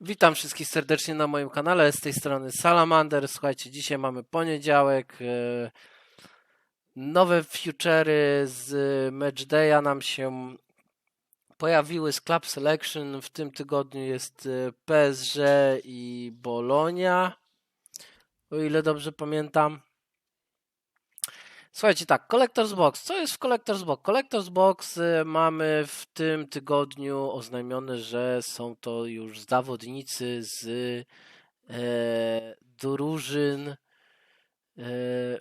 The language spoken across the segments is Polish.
Witam wszystkich serdecznie na moim kanale. Z tej strony Salamander. Słuchajcie, dzisiaj mamy poniedziałek. e, Nowe futury z Matchday'a nam się pojawiły z Club Selection. W tym tygodniu jest e, PSG i Bologna. O ile dobrze pamiętam. Słuchajcie, tak, Collector's Box. Co jest w Collector's Box? Collector's Box y, mamy w tym tygodniu oznajmione, że są to już zawodnicy z e, drużyn e,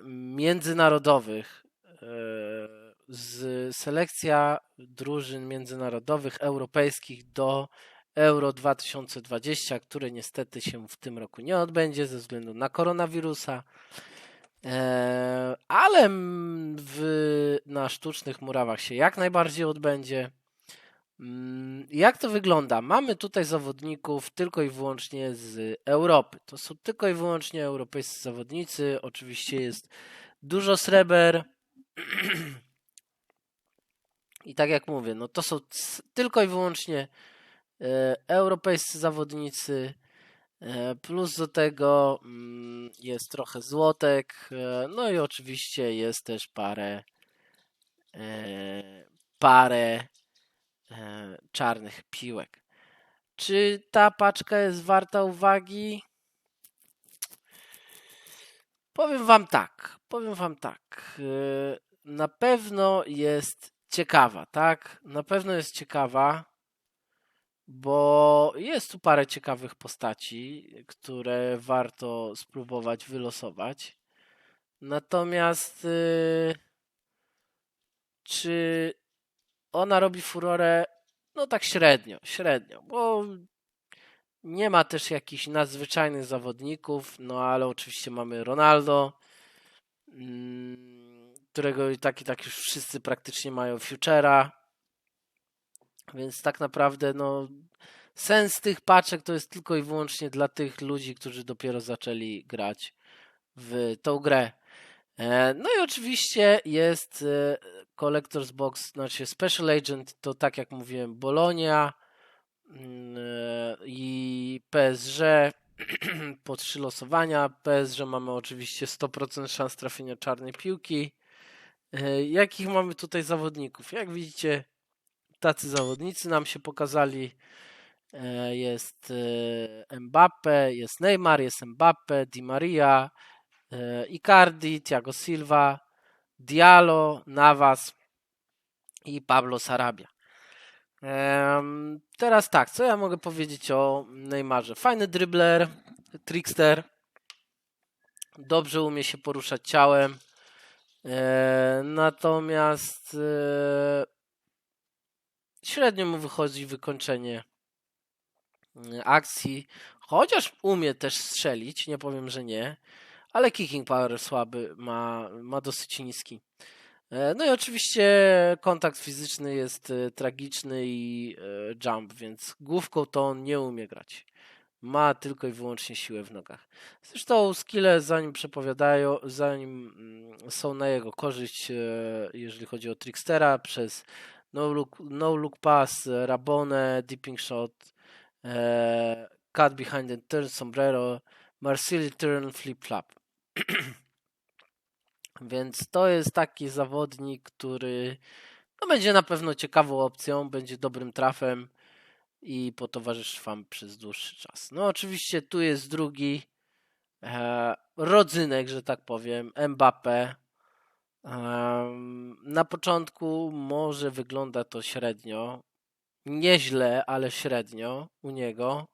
międzynarodowych. E, z selekcja drużyn międzynarodowych europejskich do Euro 2020, które niestety się w tym roku nie odbędzie ze względu na koronawirusa. Eee, ale w, na sztucznych murawach się jak najbardziej odbędzie. Mm, Jak to wygląda? Mamy tutaj zawodników tylko i wyłącznie z Europy. To są tylko i wyłącznie europejscy zawodnicy. Oczywiście jest dużo sreber. I tak jak mówię, no to są tylko i wyłącznie e, europejscy zawodnicy. E, Plus do tego mm, jest trochę złotek, e, no i oczywiście jest też parę, e, parę czarnych piłek. Czy ta paczka jest warta uwagi? Powiem wam tak, powiem wam tak. Na pewno jest ciekawa, tak? Na pewno jest ciekawa bo jest tu parę ciekawych postaci, które warto spróbować wylosować. Natomiast y, czy ona robi furorę? No tak średnio, średnio, bo nie ma też jakichś nadzwyczajnych zawodników, no ale oczywiście mamy Ronaldo, mm, którego i tak i tak już wszyscy praktycznie mają futura. Więc tak naprawdę, no, sens tych paczek to jest tylko i wyłącznie dla tych ludzi, którzy dopiero zaczęli grać w tą grę. E, No i oczywiście jest e, Collector's Box, znaczy Special Agent, to tak jak mówiłem, Bologna mm, e, i PSG po trzy losowania. PSG mamy oczywiście 100% szans trafienia czarnej piłki. Jakich mamy tutaj zawodników? Jak widzicie, tacy zawodnicy nam się pokazali. E, Jest e, Mbappe, jest Neymar, jest Mbappe, Di Maria, e, Icardi, Thiago Silva, Diallo, Navas i Pablo Sarabia. Teraz tak, co ja mogę powiedzieć o Neymarze? Fajny dribbler, trickster, dobrze umie się poruszać ciałem, natomiast średnio mu wychodzi wykończenie y, akcji, chociaż umie też strzelić, nie powiem, że nie, ale kicking power słaby, ma, ma dosyć niski. E, No i oczywiście kontakt fizyczny jest e, tragiczny i e, jump, więc główką to on nie umie grać. Ma tylko i wyłącznie siłę w nogach. Zresztą skille zanim przepowiadają, zanim mm, są na jego korzyść, e, jeżeli chodzi o Trickstera, przez no look, no look pass, e, Rabone, dipping shot, e, cut behind and turn, sombrero, Marsilli turn, flip flap. Więc to jest taki zawodnik, który no, będzie na pewno ciekawą opcją, będzie dobrym trafem i potowarzyszy Wam przez dłuższy czas. No oczywiście tu jest drugi e, rodzynek, że tak powiem, Mbappe. Na początku może wygląda to średnio, nieźle, ale średnio u niego,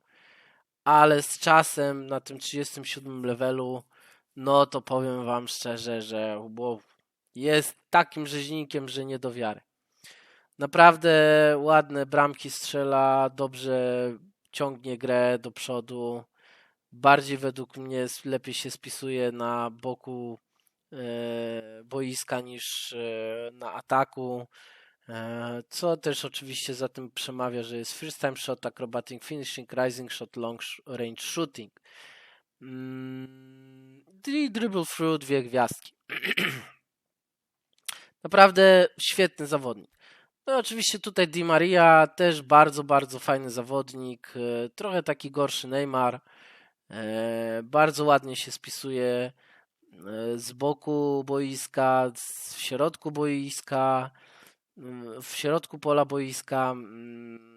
ale z czasem na tym 37 levelu, no to powiem Wam szczerze, że wow, jest takim rzeźnikiem, że nie do wiary. Naprawdę ładne bramki strzela, dobrze ciągnie grę do przodu. Bardziej według mnie lepiej się spisuje na boku boiska niż e, na ataku. E, Co też oczywiście za tym przemawia, że jest first time shot, acrobatic finishing, rising shot, long range shooting. Mm, I dribble through dwie gwiazdki. Naprawdę świetny zawodnik. No oczywiście tutaj Di Maria też bardzo, bardzo fajny zawodnik. e, Trochę taki gorszy Neymar. E, Bardzo ładnie się spisuje e, z boku boiska, w środku boiska, mm, w środku pola boiska. mm,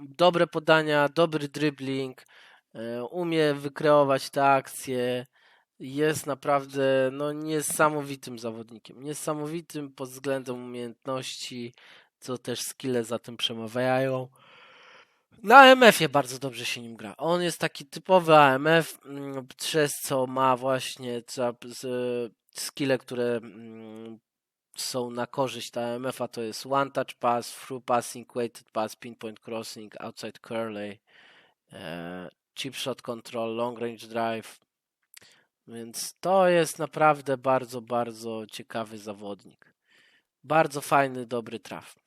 Dobre podania, dobry dribbling, e, umie wykreować te akcje. Jest naprawdę no, niesamowitym zawodnikiem. Niesamowitym pod względem umiejętności, co też skille za tym przemawiają. Na AMF-ie bardzo dobrze się nim gra. On jest taki typowy AMF, mm, przez co ma właśnie skille, które mm, są na korzyść AMF-a, to jest one touch pass, through passing, weighted pass, pinpoint crossing, outside curley, e, chip shot control, long range drive. Więc to jest naprawdę bardzo, bardzo ciekawy zawodnik. Bardzo fajny, dobry traf.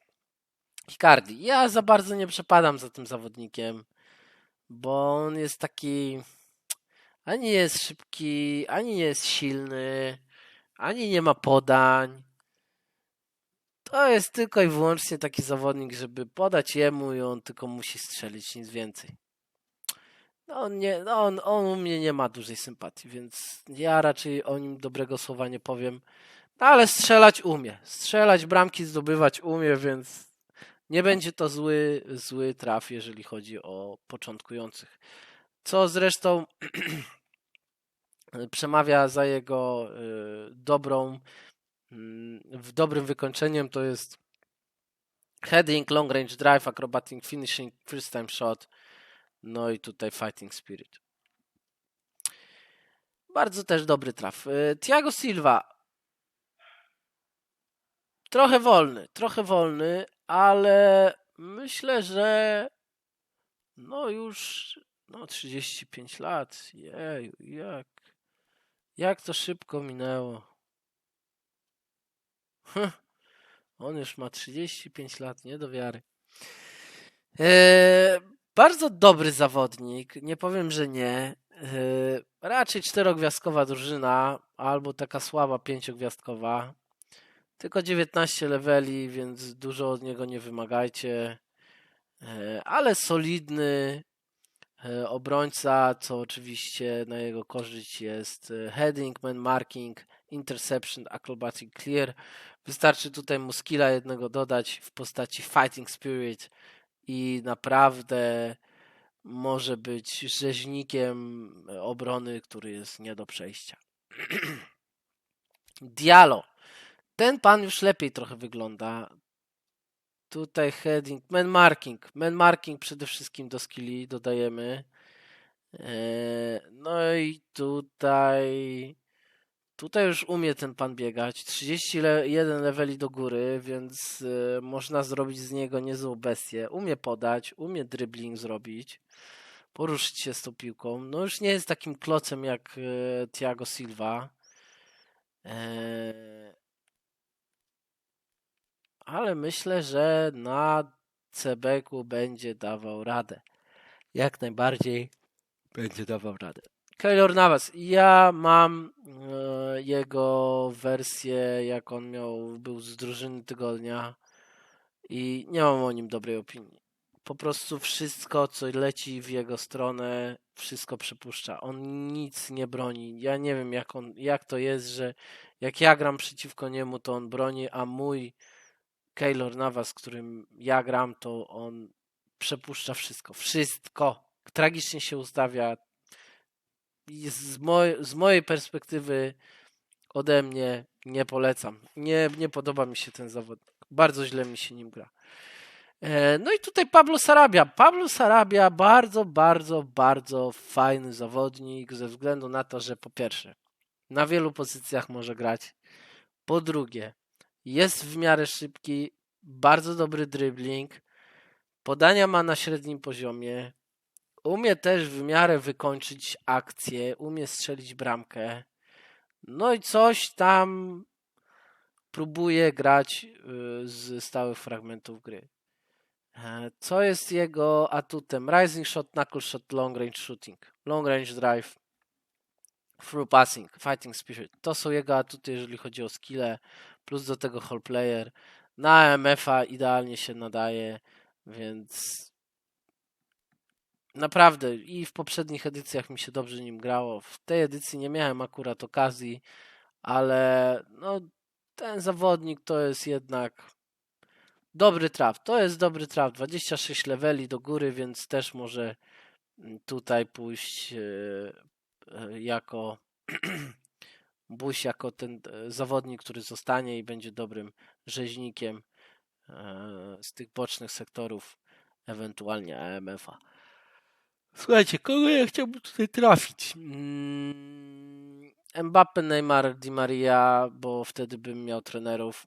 Hikardi. Ja za bardzo nie przepadam za tym zawodnikiem, bo on jest taki. Ani jest szybki, ani nie jest silny, ani nie ma podań. To jest tylko i wyłącznie taki zawodnik, żeby podać jemu i on tylko musi strzelić, nic więcej. No on, nie, no on, on u mnie nie ma dużej sympatii, więc ja raczej o nim dobrego słowa nie powiem. No ale strzelać umie. Strzelać bramki zdobywać umie, więc nie będzie to zły, zły traf, jeżeli chodzi o początkujących. Co zresztą przemawia za jego y, dobrą, mm, w dobrym wykończeniem to jest heading, long range drive, acrobatic finishing, first time shot, no i tutaj fighting spirit. Bardzo też dobry traf. Y, Thiago Silva trochę wolny, trochę wolny, ale myślę, że no już no 35 lat. Jeju, jak jak to szybko minęło. On już ma 35 lat, nie do wiary. Eee, bardzo dobry zawodnik, nie powiem, że nie. Eee, raczej czterogwiazdkowa drużyna, albo taka słaba pięciogwiazdkowa. Tylko 19 leveli, więc dużo od niego nie wymagajcie. Eee, ale solidny e, obrońca, co oczywiście na jego korzyść jest e, heading, man marking, interception, acrobatic clear. Wystarczy tutaj mu skilla jednego dodać w postaci fighting spirit i naprawdę może być rzeźnikiem obrony, który jest nie do przejścia. Dialo. Ten pan już lepiej trochę wygląda. Tutaj heading, man marking. Man marking przede wszystkim do skilli dodajemy. Eee, No i tutaj tutaj już umie ten pan biegać. 31 leveli do góry, więc e, można zrobić z niego niezłą bestię. Umie podać, umie dribbling zrobić. Poruszyć się z tą piłką. No już nie jest takim klocem jak e, Thiago Silva. Ale myślę, że na Cebeku będzie dawał radę. Jak najbardziej będzie dawał radę. Keylor Navas. Ja mam e, jego wersję, jak on miał, był z drużyny tygodnia i nie mam o nim dobrej opinii. Po prostu wszystko, co leci w jego stronę, wszystko przepuszcza. On nic nie broni. Ja nie wiem, jak, on, jak to jest, że jak ja gram przeciwko niemu, to on broni, a mój Keylor Navas, którym ja gram, to on przepuszcza wszystko. Wszystko. Tragicznie się ustawia. Z, moj, z mojej perspektywy ode mnie nie polecam. Nie, nie podoba mi się ten zawodnik. Bardzo źle mi się nim gra. E, No i tutaj Pablo Sarabia. Pablo Sarabia bardzo, bardzo, bardzo fajny zawodnik ze względu na to, że po pierwsze na wielu pozycjach może grać. Po drugie jest w miarę szybki, bardzo dobry dribbling, podania ma na średnim poziomie, umie też w miarę wykończyć akcję, umie strzelić bramkę. No i coś tam próbuje grać y, z stałych fragmentów gry. E, Co jest jego atutem? Rising shot, knuckle shot, long range shooting, long range drive, through passing, fighting spirit. To są jego atuty, jeżeli chodzi o skille, plus do tego whole player. Na MF-a idealnie się nadaje, więc naprawdę i w poprzednich edycjach mi się dobrze nim grało. W tej edycji nie miałem akurat okazji, ale no, ten zawodnik to jest jednak dobry traf. To jest dobry traf. 26 leveli do góry, więc też może tutaj pójść e, e, jako Buś jako ten e, zawodnik, który zostanie i będzie dobrym rzeźnikiem z tych bocznych sektorów, ewentualnie AMF-a. Słuchajcie, kogo ja chciałbym tutaj trafić? Mm, Mbappe, Neymar, Di Maria, bo wtedy bym miał trenerów,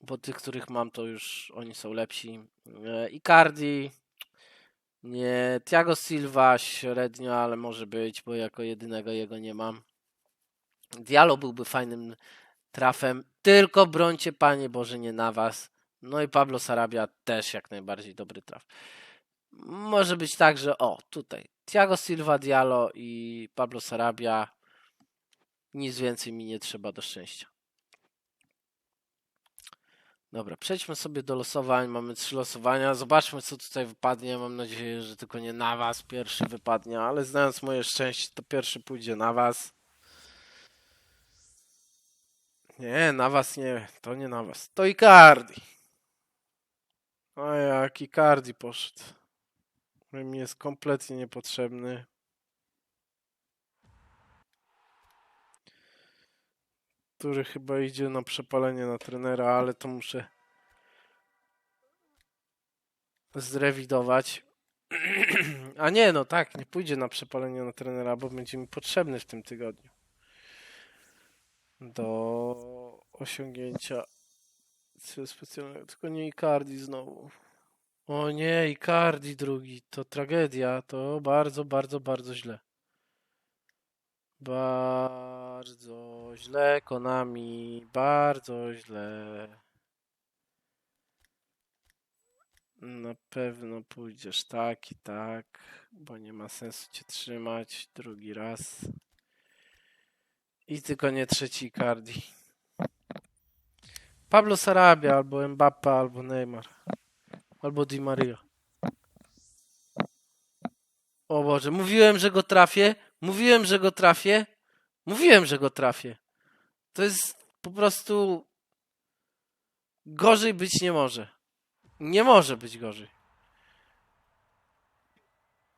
bo tych, których mam, to już oni są lepsi. Icardi, nie, Thiago Silva średnio, ale może być, bo jako jedynego jego nie mam. Dialo byłby fajnym trafem, tylko brońcie Panie Boże nie na was. No i Pablo Sarabia też jak najbardziej dobry traf. Może być tak, że o, tutaj Thiago Silva, Diallo i Pablo Sarabia. Nic więcej mi nie trzeba do szczęścia. Dobra, przejdźmy sobie do losowań. Mamy trzy losowania. Zobaczmy, co tutaj wypadnie. Mam nadzieję, że tylko nie na was pierwszy wypadnie, ale znając moje szczęście, to pierwszy pójdzie na was. Nie, na was nie. To nie na was. To Icardi. A jak Icardi poszedł. Mi jest kompletnie niepotrzebny. który chyba idzie na przepalenie na trenera, ale to muszę zrewidować. A nie, no tak, nie pójdzie na przepalenie na trenera, bo będzie mi potrzebny w tym tygodniu. Do osiągnięcia specjalnego. Tylko nie Icardi znowu. O nie, Icardi drugi. To tragedia. To bardzo, bardzo, bardzo źle. Bardzo źle, Konami. Bardzo źle. Na pewno pójdziesz tak i tak, bo nie ma sensu cię trzymać drugi raz. I tylko nie trzeci Cardi. Pablo Sarabia, albo Mbappe, albo Neymar. Albo Di Maria. O Boże, mówiłem, że go trafię. Mówiłem, że go trafię. Mówiłem, że go trafię. To jest po prostu. Gorzej być nie może. Nie może być gorzej.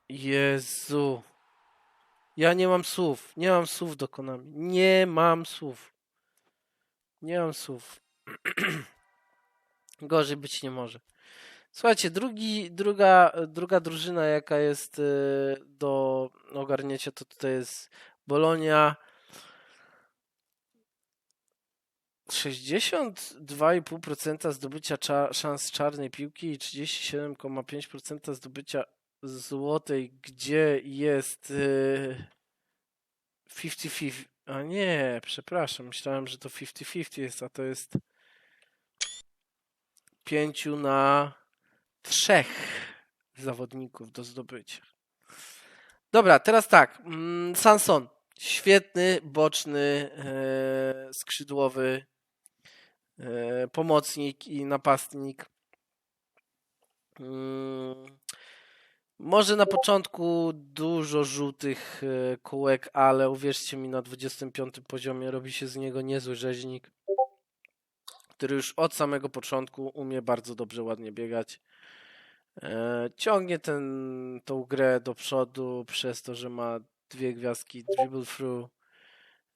Jezu. Ja nie mam słów. Nie mam słów do Konami. Nie mam słów. Nie mam słów. Gorzej być nie może. Słuchajcie, drugi, druga, druga drużyna, jaka jest y, do ogarnięcia, to tutaj jest Bolonia. 62,5% zdobycia cza szans czarnej piłki i 37,5% zdobycia złotej, gdzie jest 50-50. Y, a nie, przepraszam, myślałem, że to 50-50 jest, a to jest 5 na trzech zawodników do zdobycia. Dobra, teraz tak. Mm, Sanson. Świetny, boczny, e, skrzydłowy e, pomocnik i napastnik. Może na początku dużo żółtych e, kółek, ale uwierzcie mi, na 25 poziomie robi się z niego niezły rzeźnik, który już od samego początku umie bardzo dobrze, ładnie biegać. E, ciągnie ten, tą grę do przodu przez to, że ma dwie gwiazdki dribble through.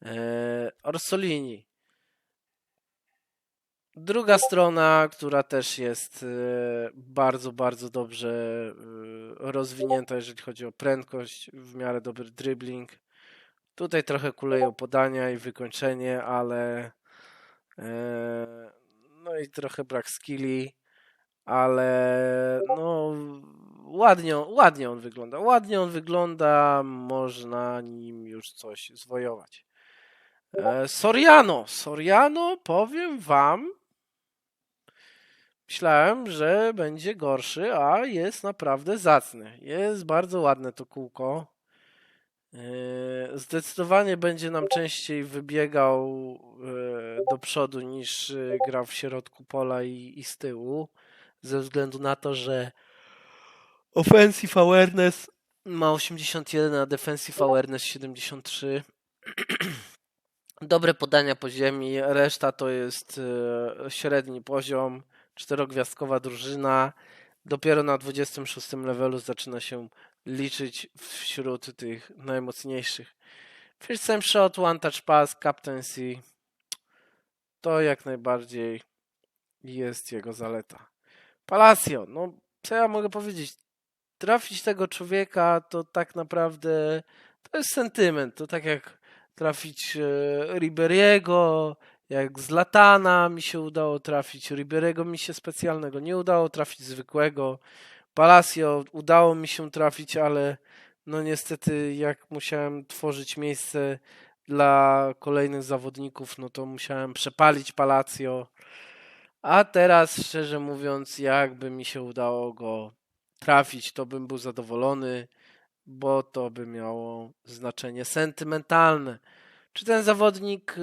E, Orsolini. Druga strona, która też jest bardzo, bardzo dobrze rozwinięta, jeżeli chodzi o prędkość, w miarę dobry dribbling. Tutaj trochę kuleją podania i wykończenie, ale no i trochę brak skilli ale no ładnie, ładnie on wygląda. Ładnie on wygląda, można nim już coś zwojować. E, Soriano, Soriano, powiem wam, myślałem, że będzie gorszy, a jest naprawdę zacny. Jest bardzo ładne to kółko. Yy, Zdecydowanie będzie nam częściej wybiegał yy, do przodu niż yy, grał w środku pola i, i z tyłu, ze względu na to, że offensive awareness ma 81, a defensive awareness 73. Dobre podania po ziemi, reszta to jest e, średni poziom, czterogwiazdkowa drużyna. Dopiero na 26 levelu zaczyna się liczyć wśród tych najmocniejszych. First time shot, one touch pass, captaincy. To jak najbardziej jest jego zaleta. Palacio, no co ja mogę powiedzieć? Trafić tego człowieka to tak naprawdę to jest sentyment. To tak jak trafić e, Riberiego, jak z Latana mi się udało trafić. Riberiego mi się specjalnego nie udało trafić zwykłego. Palacio udało mi się trafić, ale no niestety jak musiałem tworzyć miejsce dla kolejnych zawodników, no to musiałem przepalić Palacio. A teraz, szczerze mówiąc, jakby mi się udało go trafić, to bym był zadowolony, bo to by miało znaczenie sentymentalne. Czy ten zawodnik y,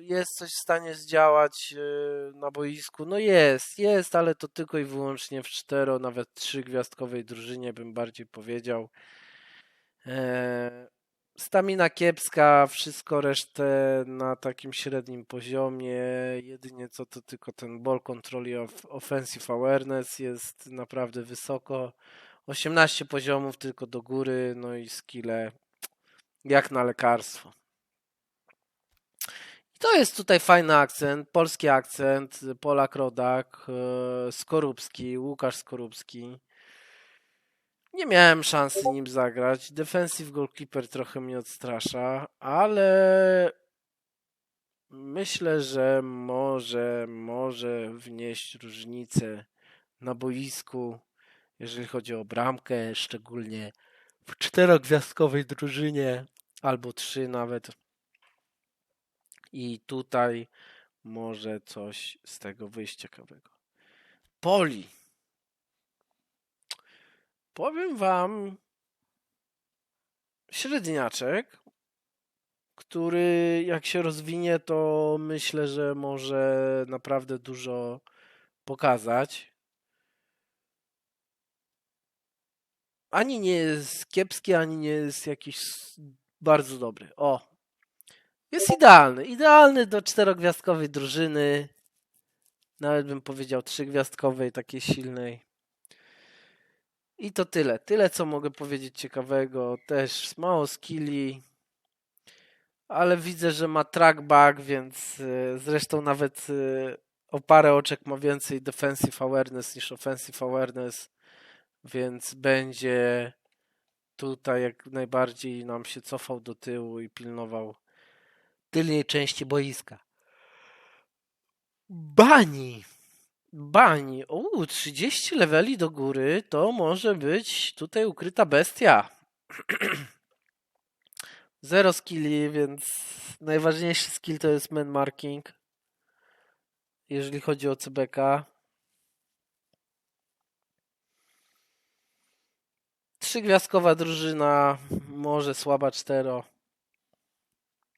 jest coś w stanie zdziałać y, na boisku? No jest, jest, ale to tylko i wyłącznie w cztero, nawet trzygwiazdkowej drużynie bym bardziej powiedział. E, Stamina kiepska, wszystko resztę na takim średnim poziomie. Jedynie co to tylko ten ball control i off- offensive awareness jest naprawdę wysoko. 18 poziomów tylko do góry, no i skille jak na lekarstwo. I to jest tutaj fajny akcent, polski akcent, Polak Rodak, e, Skorupski, Łukasz Skorupski. Nie miałem szansy nim zagrać. Defensive goalkeeper trochę mnie odstrasza, ale myślę, że może, może wnieść różnicę na boisku, jeżeli chodzi o bramkę, szczególnie w czterogwiazdkowej drużynie, albo trzy nawet. I tutaj może coś z tego wyjść ciekawego. Poli. Powiem wam, średniaczek, który jak się rozwinie, to myślę, że może naprawdę dużo pokazać. Ani nie jest kiepski, ani nie jest jakiś bardzo dobry. O! Jest idealny. Idealny do czterogwiazdkowej drużyny. Nawet bym powiedział trzygwiazdkowej, takiej silnej. I to tyle. Tyle, co mogę powiedzieć ciekawego. Też mało skilli. Ale widzę, że ma trackback, więc e, zresztą nawet e, o parę oczek ma więcej defensive awareness niż offensive awareness, więc będzie tutaj jak najbardziej nam się cofał do tyłu i pilnował tylnej części boiska. Bani! Bani. Uuu, 30 leveli do góry to może być tutaj ukryta bestia. Zero skilli, więc najważniejszy skill to jest man marking. Jeżeli chodzi o CBK. Trzygwiazdkowa drużyna, może słaba cztero.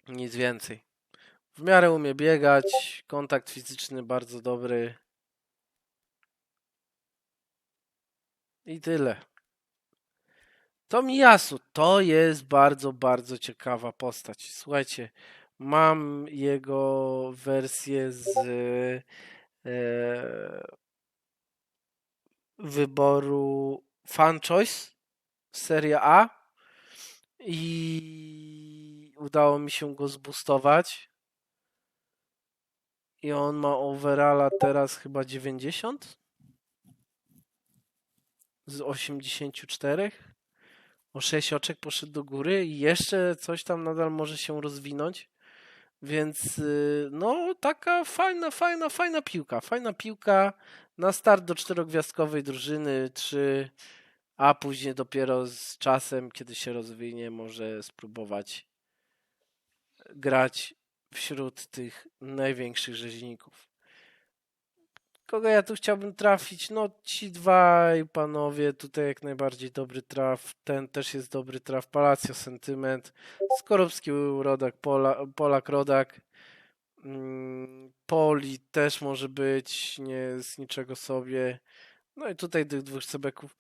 Nic więcej. W miarę umie biegać, kontakt fizyczny bardzo dobry. I tyle. Tomiyasu to jest bardzo, bardzo ciekawa postać. Słuchajcie, mam jego wersję z e, wyboru Fan Choice Seria A i udało mi się go zboostować. I on ma overalla teraz chyba 90 z 84. O 6 oczek poszedł do góry i jeszcze coś tam nadal może się rozwinąć. Więc y, no taka fajna, fajna, fajna piłka. Fajna piłka na start do czterogwiazdkowej drużyny 3, a później dopiero z czasem, kiedy się rozwinie, może spróbować grać wśród tych największych rzeźników. Kogo ja tu chciałbym trafić? No ci dwaj panowie, tutaj jak najbardziej dobry traf. Ten też jest dobry traf. Palacio Sentyment. Skorupski Rodak, Pola, Polak Rodak. Mm, Poli też może być, nie z niczego sobie. No i tutaj tych dwóch cebeków.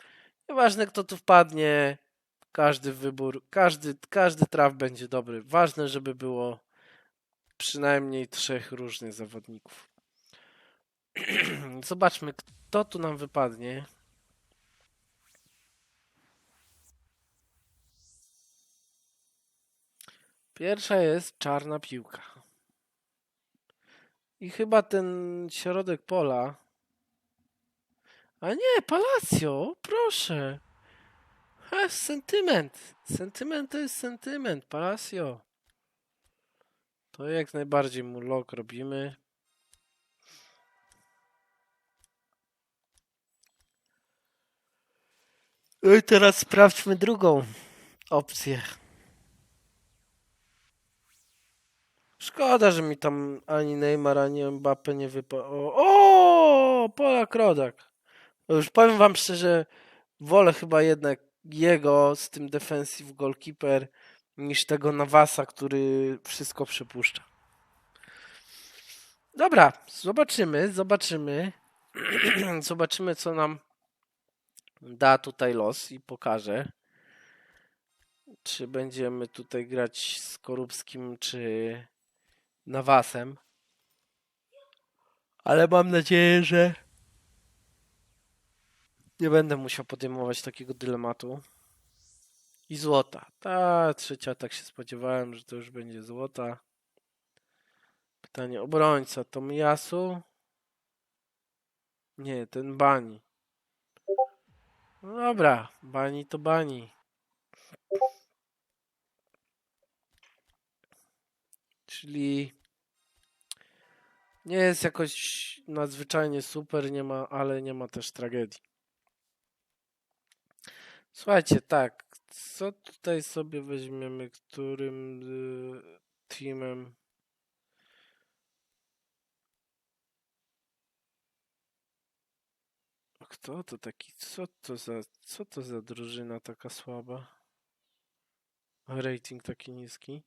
Nieważne kto tu wpadnie, każdy wybór, każdy, każdy traf będzie dobry. Ważne, żeby było przynajmniej trzech różnych zawodników. Zobaczmy, kto tu nam wypadnie. Pierwsza jest czarna piłka. I chyba ten środek pola. A nie, Palacio, proszę. Ha, sentyment. Sentyment to jest sentyment, Palacio. To jak najbardziej mu lok robimy. No i teraz sprawdźmy drugą opcję. Szkoda, że mi tam ani Neymar, ani Mbappe nie wypadł. O, o, Polak Rodak. No Już powiem wam szczerze, wolę chyba jednak jego z tym defensive goalkeeper niż tego Nawasa, który wszystko przepuszcza. Dobra, zobaczymy, zobaczymy. zobaczymy, co nam da tutaj los i pokaże. Czy będziemy tutaj grać z Korupskim, czy Nawasem. Ale mam nadzieję, że nie będę musiał podejmować takiego dylematu. I złota. Ta trzecia, tak się spodziewałem, że to już będzie złota. Pytanie obrońca. Tomiyasu? Nie, ten Bani. No dobra, Bani to Bani. Czyli nie jest jakoś nadzwyczajnie super, nie ma, ale nie ma też tragedii. Słuchajcie, tak, co tutaj sobie weźmiemy, którym y, teamem? Kto to taki, co to za, co to za drużyna taka słaba? Rating taki niski?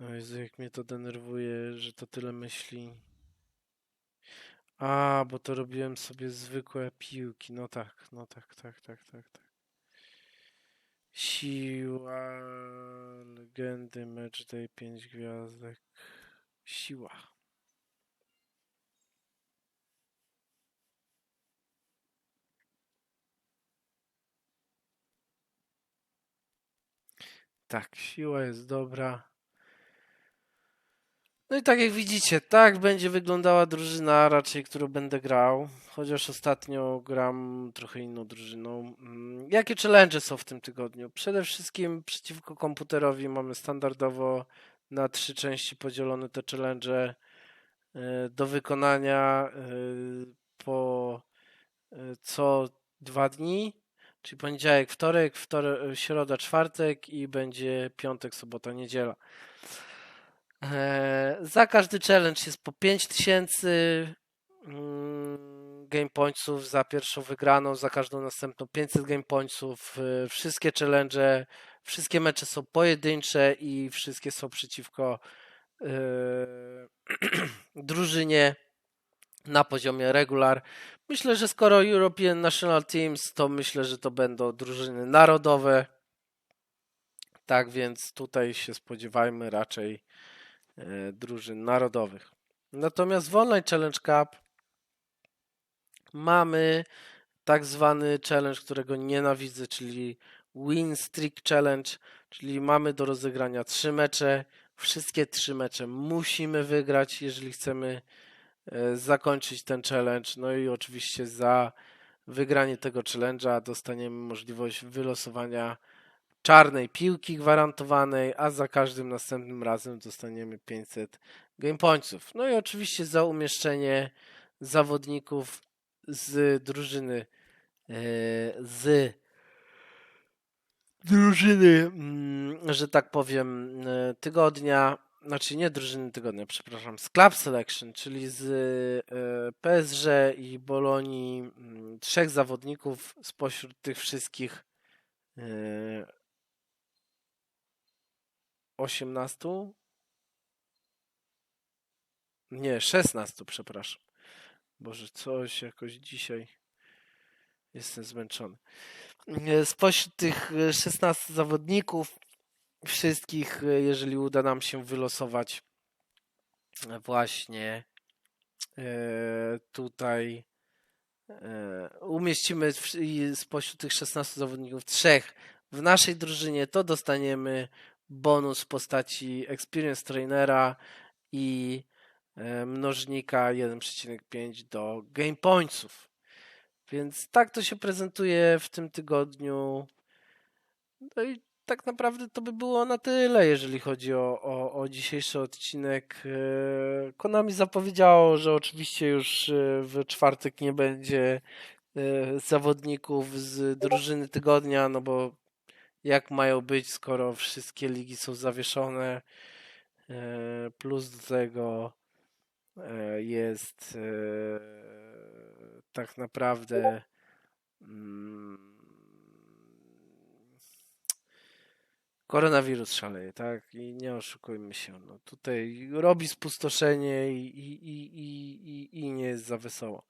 O Jezu, jak mnie to denerwuje, że to tyle myśli. A, bo to robiłem sobie zwykłe piłki. No tak, no tak, tak, tak, tak, tak. Siła, legendy, match day, 5 gwiazdek. Siła. Tak, siła jest dobra. No i tak jak widzicie, tak będzie wyglądała drużyna raczej, którą będę grał. Chociaż ostatnio gram trochę inną drużyną. Mm, Jakie challenge są w tym tygodniu? Przede wszystkim przeciwko komputerowi mamy standardowo na trzy części podzielone te challenge e, do wykonania e, po e, co dwa dni. Czyli poniedziałek, wtorek, wtorek, środa, czwartek i będzie piątek, sobota, niedziela. Eee, za każdy challenge jest po 5000 mm, game pointsów za pierwszą wygraną, za każdą następną 500 game pointsów. E, Wszystkie challenge, wszystkie mecze są pojedyncze i wszystkie są przeciwko e, drużynie na poziomie regular. Myślę, że skoro European National Teams, to myślę, że to będą drużyny narodowe. Tak więc tutaj się spodziewajmy raczej e, drużyn narodowych. Natomiast w Online Challenge Cup mamy tak zwany challenge, którego nienawidzę, czyli Win Streak Challenge, czyli mamy do rozegrania trzy mecze. Wszystkie trzy mecze musimy wygrać, jeżeli chcemy e, zakończyć ten challenge. No i oczywiście za wygranie tego challenge'a dostaniemy możliwość wylosowania czarnej piłki gwarantowanej, a za każdym następnym razem dostaniemy 500 game pointsów. No i oczywiście za umieszczenie zawodników z drużyny e, z drużyny, mm, że tak powiem, e, tygodnia znaczy nie drużyny tygodnia, przepraszam, z Club Selection, czyli z e, PSG i Bolonii mm, trzech zawodników spośród tych wszystkich 18? Nie, 16, przepraszam. Boże, coś jakoś dzisiaj jestem zmęczony. E, Spośród tych e, 16 zawodników, wszystkich, e, jeżeli uda nam się wylosować e, właśnie e, tutaj e, umieścimy spośród tych 16 zawodników trzech w naszej drużynie, to dostaniemy bonus w postaci Experience Trainera i e, mnożnika 1,5 do Game Pointsów. Więc tak to się prezentuje w tym tygodniu. No i tak naprawdę to by było na tyle, jeżeli chodzi o, o, o dzisiejszy odcinek. E, Konami zapowiedziało, że oczywiście już e, w czwartek nie będzie zawodników z drużyny tygodnia, no bo jak mają być, skoro wszystkie ligi są zawieszone. E, Plus do tego e, jest e, tak naprawdę mm, koronawirus szaleje, tak? I nie oszukujmy się. No tutaj robi spustoszenie i, i, i, i, i, i nie jest za wesoło.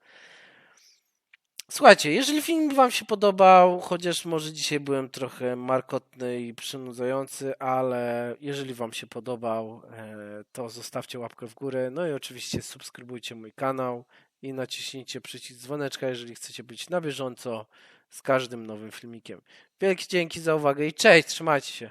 Słuchajcie, jeżeli film Wam się podobał, chociaż może dzisiaj byłem trochę markotny i przynudzający, ale jeżeli Wam się podobał, e, to zostawcie łapkę w górę. No i oczywiście subskrybujcie mój kanał i naciśnijcie przycisk dzwoneczka, jeżeli chcecie być na bieżąco z każdym nowym filmikiem. Wielkie dzięki za uwagę i cześć, trzymajcie się.